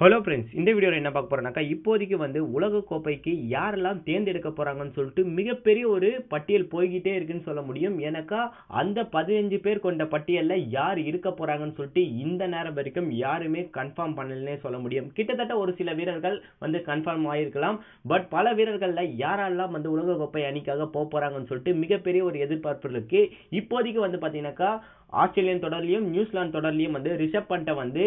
Hello friends இந்த வீடியோவில் என்ன பார்க்க போகிறோம்னாக்கா இப்போதைக்கு வந்து உலக கோப்பைக்கு யாரெல்லாம் தேர்ந்தெடுக்க போகிறாங்கன்னு சொல்லிட்டு மிகப்பெரிய ஒரு பட்டியல் போய்கிட்டே இருக்குன்னு சொல்ல முடியும். எனக்கா அந்த பதினஞ்சு பேர் கொண்ட பட்டியலில் யார் இருக்க போகிறாங்கன்னு சொல்லிட்டு இந்த நேரம் வரைக்கும் யாருமே கன்ஃபார்ம் பண்ணலனே சொல்ல முடியும். கிட்டத்தட்ட ஒரு சில வீரர்கள் வந்து கன்ஃபார்ம் ஆகியிருக்கலாம் பட் பல வீரர்களில் யாரெல்லாம் வந்து உலக கோப்பை அணிக்காக போக போகிறாங்கன்னு சொல்லிட்டு மிகப்பெரிய ஒரு எதிர்பார்ப்பு இருக்குது இப்போதைக்கு வந்து பார்த்தீங்கன்னாக்கா ஆஸ்திரேலியன் தொடர்லையும் நியூசிலாந்து தொடர்லையும் வந்து ரிஷப் பண்ட்டை வந்து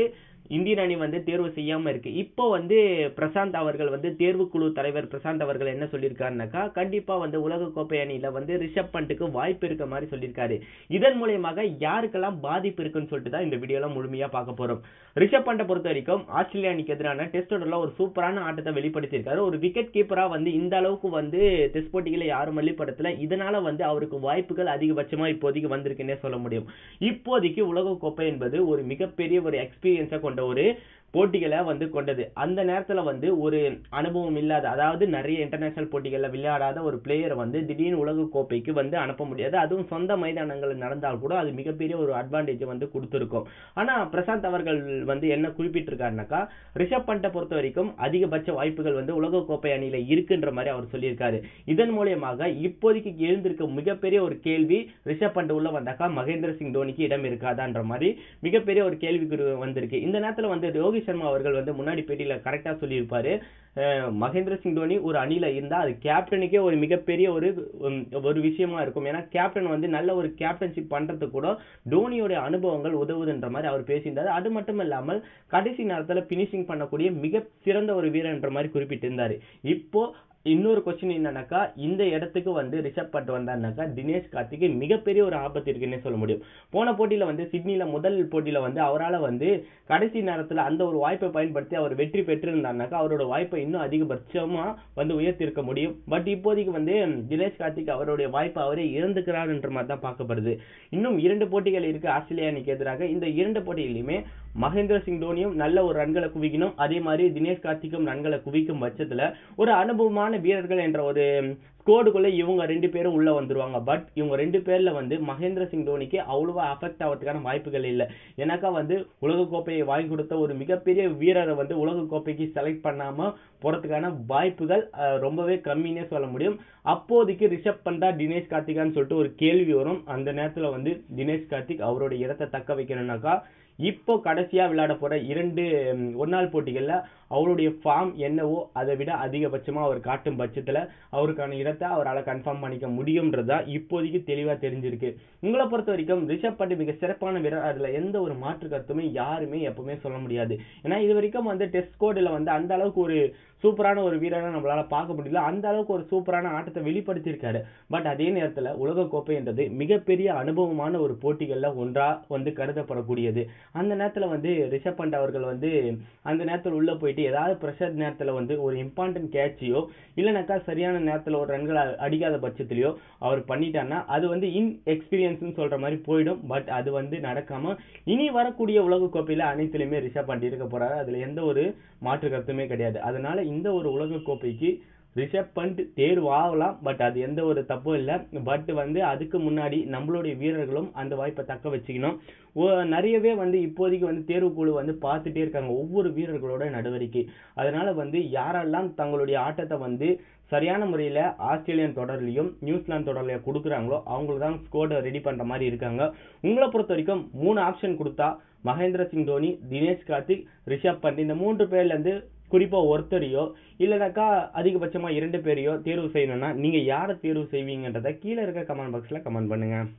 இந்தியன் அணி வந்து தேர்வு செய்யாம இருக்கு. இப்போ வந்து பிரசாந்த் அவர்கள் வந்து தேர்வு குழு தலைவர் பிரசாந்த் அவர்கள் என்ன சொல்லியிருக்காருனாக்கா கண்டிப்பா வந்து உலக கோப்பை அணியில வந்து ரிஷப் பண்ட்டுக்கு வாய்ப்பு இருக்க மாதிரி சொல்லியிருக்காரு இதன் மூலியமாக யாருக்கெல்லாம் பாதிப்பு இருக்குன்னு சொல்லிட்டு தான் இந்த வீடியோலாம் முழுமையா பார்க்க போறோம். ரிஷப் பண்டை பொறுத்த வரைக்கும் ஆஸ்திரேலியா அணிக்கு எதிரான டெஸ்ட் தொடர்ல ஒரு சூப்பரான ஆட்டத்தை வெளிப்படுத்தியிருக்காரு. ஒரு விக்கெட் கீப்பரா வந்து இந்த அளவுக்கு வந்து டெஸ்ட் போட்டிகளை யாரும் வெளிப்படுத்தல. இதனால வந்து அவருக்கு வாய்ப்புகள் அதிகபட்சமா இப்போதைக்கு வந்திருக்குன்னே சொல்ல முடியும். இப்போதைக்கு உலக கோப்பை என்பது ஒரு மிகப்பெரிய ஒரு எக்ஸ்பீரியன்ஸை கொண்டு ஒரு போட்டிகளை வந்து கொண்டது. அந்த நேரத்தில் வந்து ஒரு அனுபவம் இல்லாத அதாவது நிறைய இன்டர்நேஷனல் போட்டிகளில் விளையாடாத ஒரு பிளேயரை வந்து திடீர்னு உலக கோப்பைக்கு வந்து அனுப்ப முடியாது. அதுவும் சொந்த மைதானங்கள் நடந்தால் கூட அது மிகப்பெரிய ஒரு அட்வான்டேஜ் வந்து கொடுத்துருக்கும். ஆனால் பிரசாந்த் அவர்கள் வந்து என்ன குறிப்பிட்டிருக்காருனாக்கா ரிஷப் பண்டை பொறுத்த வரைக்கும் அதிகபட்ச வாய்ப்புகள் வந்து உலக கோப்பை இருக்குன்ற மாதிரி அவர் சொல்லியிருக்காரு. இதன் மூலியமாக இப்போதைக்கு எழுந்திருக்க மிகப்பெரிய ஒரு கேள்வி ரிஷப் பண்ட் உள்ள வந்தாக்கா மகேந்திர சிங் தோனிக்கு இடம் இருக்காதான்ற மாதிரி மிகப்பெரிய ஒரு கேள்விக்குறி வந்திருக்கு. இந்த நேரத்தில் வந்து ரோஹித் சர்மா அவர்கள் வந்து முன்னாடி பேட்டியில கரெக்டா சொல்லியிருப்பாரு. மகேந்திர சிங் தோனி ஒரு அணியில் இருந்தா அது கேப்டனுக்கே ஒரு மிகப்பெரிய ஒரு ஒரு விஷயமா இருக்கும். ஏன்னா கேப்டன் வந்து நல்ல ஒரு கேப்டன்ஷிப் பண்றதுக்கு கூட தோனியோட அனுபவங்கள் உதவுதுன்ற மாதிரி அவர் பேசியிருந்தார். அது மட்டும் இல்லாமல் கடைசி நேரத்துல பினிஷிங் பண்ணக்கூடிய மிக சிறந்த ஒரு வீரன்ற மாதிரி குறிப்பிட்டிருந்தார். இப்போ இன்னொரு கொஸ்டின் என்னன்னாக்கா இந்த இடத்துக்கு வந்து ரிஷப் பட்டு வந்தாருனாக்கா தினேஷ் கார்த்திக்கு மிகப்பெரிய ஒரு ஆபத்து இருக்குன்னே சொல்ல முடியும். போன போட்டியில் வந்து சிட்னியில் முதல் போட்டியில் வந்து அவரால் வந்து கடைசி நேரத்தில் அந்த ஒரு வாய்ப்பை பயன்படுத்தி அவர் வெற்றி பெற்றிருந்தாருனாக்கா அவரோட வாய்ப்பை இன்னும் அதிகபட்சமாக வந்து உயர்த்திருக்க முடியும். பட் இப்போதைக்கு வந்து தினேஷ் கார்த்திக் அவருடைய வாய்ப்பை அவரே இறந்துக்கிறாருன்ற மாதிரி தான் பார்க்கப்படுது. இன்னும் இரண்டு போட்டிகள் இருக்குது ஆஸ்திரேலியா அணிக்கு எதிராக. இந்த இரண்டு போட்டிகளையுமே மகேந்திர சிங் தோனியும் நல்ல ஒரு ரன்களை குவிக்கணும். அதே மாதிரி தினேஷ் கார்த்திக்கும் ரன்களை குவிக்கும் பட்சத்தில் ஒரு அனுபவமான வீரர்கள் என்ற ஒரு ஸ்கோடுக்குள்ளே இவங்க ரெண்டு பேரும் உள்ளே வந்துருவாங்க. பட் இவங்க ரெண்டு பேரில் வந்து மகேந்திர சிங் தோனிக்கு அவ்வளவா அஃபெக்ட் ஆகிறதுக்கான வாய்ப்புகள் இல்லை. எனக்கா வந்து உலகக்கோப்பையை வாங்கி கொடுத்த ஒரு மிகப்பெரிய வீரரை வந்து உலகக்கோப்பைக்கு செலக்ட் பண்ணாமல் போகிறதுக்கான வாய்ப்புகள் ரொம்பவே கம்மின்னே சொல்ல முடியும். அப்போதைக்கு ரிஷப் பண்டா தினேஷ் கார்த்திகான்னு சொல்லிட்டு ஒரு கேள்வி வரும். அந்த நேரத்தில் வந்து தினேஷ் கார்த்திக் அவரோட இடத்தை தக்க வைக்கணும்னாக்கா இப்போ கடைசியாக விளையாட போகிற இரண்டு ஒரு நாள் போட்டிகளில் அவருடைய ஃபார்ம் என்னவோ அதை விட அதிகபட்சமாக அவர் காட்டும் பட்சத்தில் அவருக்கான இடத்தை அவரால் கன்ஃபார்ம் பண்ணிக்க முடியும்ன்றதா இப்போதைக்கு தெளிவாக தெரிஞ்சிருக்கு. உங்களை பொறுத்த வரைக்கும் ரிஷப் பட்டி மிக சிறப்பான வீரர் அதில் எந்த ஒரு மாற்று கருத்துமே யாருமே எப்பவுமே சொல்ல முடியாது. ஏன்னா இது வரைக்கும் வந்து டெஸ்ட் ஸ்கோர்டில் வந்து அந்த அளவுக்கு ஒரு சூப்பரான ஒரு வீரனை நம்மளால பார்க்க முடியல. அந்த அளவுக்கு ஒரு சூப்பரான ஆட்டத்தை வெளிப்படுத்தியிருக்காரு. பட் அதே நேரத்தில் உலகக்கோப்பை என்றது மிகப்பெரிய அனுபவமான ஒரு போட்டிகளில் ஒன்றாக வந்து கருதப்படக்கூடியது. அந்த நேரத்தில் வந்து ரிஷப் பண்ட் அவர்கள் வந்து அந்த நேரத்தில் உள்ளே போயிட்டு ஏதாவது ப்ரெஷர் நேரத்தில் வந்து ஒரு இம்பார்ட்டன்ட் கேட்சியோ இல்லைனாக்கா சரியான நேரத்தில் ஒரு ரன்கள் அடிக்காத பட்சத்திலையோ அவர் பண்ணிட்டான்னா அது வந்து இன் எக்ஸ்பீரியன்ஸ்னு சொல்கிற மாதிரி போயிடும். பட் அது வந்து நடக்காமல் இனி வரக்கூடிய உலகக்கோப்பையில் அனைத்துலேயுமே ரிஷப் பண்ட் இருக்க போகிறாரு அதில் எந்த ஒரு மாற்று கருத்துமே கிடையாது. அதனால் இந்த ஒரு உலக கோப்பைக்கு ரிஷப் பண்ட் தேர்வு ஆகலாம் பட் அது எந்த ஒரு தப்பும் இல்லை. பட் வந்து அதுக்கு முன்னாடி நம்மளுடைய வீரர்களும் அந்த வாய்ப்பை தக்க வச்சுக்கணும். நிறையவே வந்து இப்போதைக்கு வந்து தேர்வு குழு வந்து பார்த்துட்டே இருக்காங்க ஒவ்வொரு வீரர்களோட நடவடிக்கை. அதனால வந்து யாரெல்லாம் தங்களுடைய ஆட்டத்தை வந்து சரியான முறையில் ஆஸ்திரேலியன் தொடர்லையும் நியூசிலாந்து தொடர்லையும் கொடுக்குறாங்களோ அவங்களுக்கு தான் ஸ்கோடை ரெடி பண்ணுற மாதிரி இருக்காங்க. உங்களை பொறுத்த வரைக்கும் மூணு ஆப்ஷன் கொடுத்தா மகேந்திர சிங் தோனி தினேஷ் கார்த்திக் ரிஷப் பண்ட் இந்த மூன்று பேர்லேருந்து குறிப்பாக ஒருத்தரையோ இல்லைனாக்கா அதிகபட்சமாக இரண்டு பேரையோ தேர்வு செய்யணும்னா நீங்கள் யாரை தேர்வு செய்வீங்கன்றதை கீழே இருக்க கமெண்ட் பாக்ஸில் கமெண்ட் பண்ணுங்கள்